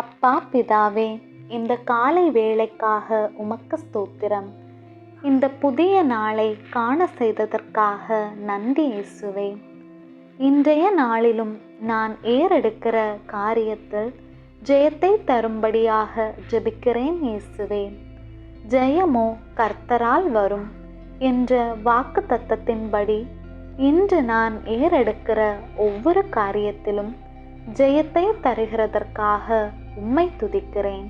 அப்பா பிதாவே இந்த காலை வேலைக்காக உமக்கு ஸ்தோத்திரம். இந்த புதிய நாளை காண செய்ததற்காக நன்றி இயேசுவே. இன்றைய நாளிலும் நான் ஏறெடுக்கிற காரியத்தில் ஜெயத்தை தரும்படியாக ஜெபிக்கிறேன் இயேசுவே. ஜெயமோ கர்த்தரால் வரும் என்ற வாக்கு தத்தத்தின்படி இன்று நான் ஏறெடுக்கிற ஒவ்வொரு காரியத்திலும் ஜெயத்தை தருகிறதற்காக உம்மை துதிக்கிறேன்.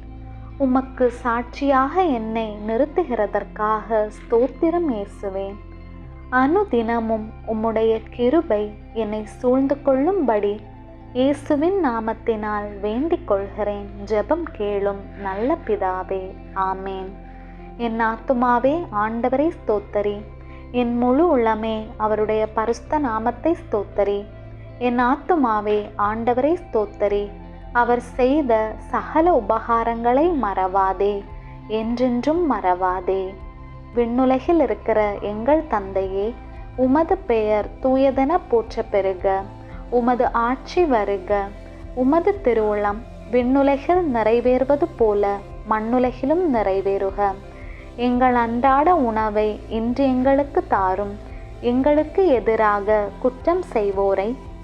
உமக்கு சாட்சியாக என்னை நிறுத்துகிறதற்காக ஸ்தோத்திரம் இயேசுவேன் அனுதினமும் உம்முடைய கிருபை என்னை சூழ்ந்து கொள்ளும்படி இயேசுவின் நாமத்தினால் வேண்டிக் கொள்கிறேன். ஜெபம் கேளும் நல்ல பிதாவே ஆமேன். என் ஆத்துமாவே ஆண்டவரை ஸ்தோத்தரி. என் முழு உள்ளமே அவருடைய பரிசுத்த நாமத்தை ஸ்தோத்தரி. என் ஆத்துமாவே ஆண்டவரை ஸ்தோத்தரி அவர் செய்த சகல உபகாரங்களை மறவாதே என்றென்றும் மறவாதே. விண்ணுலகில் இருக்கிற எங்கள் தந்தையே உமது பெயர் தூயதென போற்ற பெருக உமது ஆட்சி வருக உமது திருவுளம் விண்ணுலகில் நிறைவேறுவது போல மண்ணுலகிலும் நிறைவேறுக. எங்கள் அன்றாட உணவை இன்று எங்களுக்கு தாரும் எங்களுக்கு எதிராக குற்றம் செய்வோரை